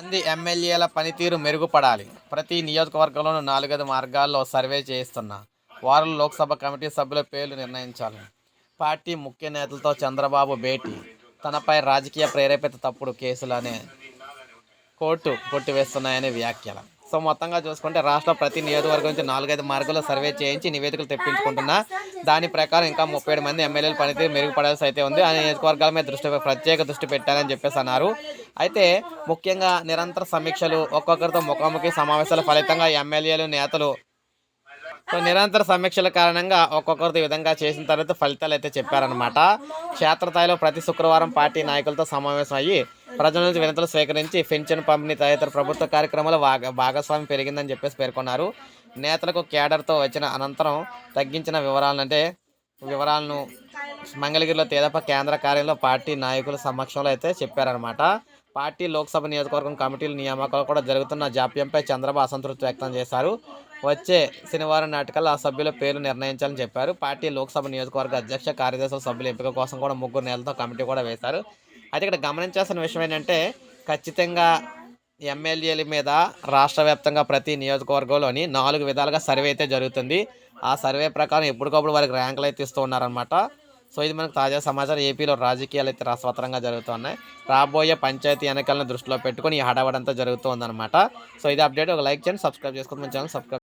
మంది ఎమ్మెల్యేల పనితీరు మెరుగుపడాలి. ప్రతి నియోజకవర్గంలోనూ నాలుగైదు మార్గాల్లో సర్వే చేయిస్తున్నా. వారం లోక్సభ కమిటీ సభ్యుల పేర్లు నిర్ణయించాలి. పార్టీ ముఖ్య నేతలతో చంద్రబాబు భేటీ. తనపై రాజకీయ ప్రేరేపిత తప్పుడు కేసులనే కోర్టు కొట్టివేస్తున్నాయనే వ్యాఖ్యలు. సో మొత్తంగా చూసుకుంటే రాష్ట్ర ప్రతి నియోజకవర్గం నుంచి నాలుగైదు మార్గాల్లో సర్వే చేయించి నివేదికలు తెప్పించుకుంటున్నా. దాని ప్రకారం ఇంకా ముప్పై మంది ఎమ్మెల్యేలు పనితీరు మెరుగుపడాల్సి అయితే ఉంది. ఆ నియోజకవర్గాల మీద దృష్టి ప్రత్యేక దృష్టి పెట్టారని చెప్పేసి అన్నారు. అయితే ముఖ్యంగా నిరంతర సమీక్షలు ఒక్కొక్కరితో ముఖాముఖి సమావేశాల ఫలితంగా ఎమ్మెల్యేలు నేతలు సో నిరంతర సమీక్షల కారణంగా ఒక్కొక్కరితో ఈ విధంగా చేసిన తర్వాత ఫలితాలు అయితే చెప్పారనమాట క్షేత్రస్థాయిలో ప్రతి శుక్రవారం పార్టీ నాయకులతో సమావేశం అయ్యి ప్రజల నుంచి వినతులు స్వీకరించి పెన్షన్ పంపిణీ తదితర ప్రభుత్వ కార్యక్రమాల భాగ భాగస్వామ్యం పెరిగిందని చెప్పేసి పేర్కొన్నారు. నేతలకు క్యాడర్తో వచ్చిన అనంతరం తగ్గించిన వివరాలంటే వివరాలను మంగళగిరిలో తేదప కేంద్ర కార్యంలో పార్టీ నాయకుల సమక్షంలో అయితే చెప్పారనమాట పార్టీ లోక్సభ నియోజకవర్గం కమిటీల నియామకాలు కూడా జరుగుతున్న జాప్యంపై చంద్రబాబు అసంతృప్తి వ్యక్తం చేశారు. వచ్చే శనివారం నాటికల్లా ఆ సభ్యుల పేర్లు నిర్ణయించాలని చెప్పారు. పార్టీ లోక్సభ నియోజకవర్గ అధ్యక్ష కార్యదర్శుల సభ్యుల ఎంపిక కోసం కూడా ముగ్గురు నెలలతో కమిటీ కూడా వేశారు. అయితే ఇక్కడ గమనించాల్సిన విషయం ఏంటంటే ఖచ్చితంగా ఎమ్మెల్యేల మీద రాష్ట్ర వ్యాప్తంగా ప్రతి నియోజకవర్గంలోని నాలుగు విధాలుగా సర్వే అయితే జరుగుతుంది. ఆ సర్వే ప్రకారం ఎప్పటికప్పుడు వారికి ర్యాంకులు అయితే ఇస్తూ ఉన్నారనమాట సో ఇది మనకు తాజా సమాచారం. ఏపీలో రాజకీయాలు అయితే రసవత్తరంగా జరుగుతున్నాయి. రాబోయే పంచాయతీ ఎన్నికలను దృష్టిలో పెట్టుకొని ఈ హడావడంతా జరుగుతుందన్నమాట సో ఇది అప్డేట్. ఒక లైక్ చేయండి సబ్స్క్రైబ్ చేసుకుని మన ఛానల్ సబ్స్క్రైబ్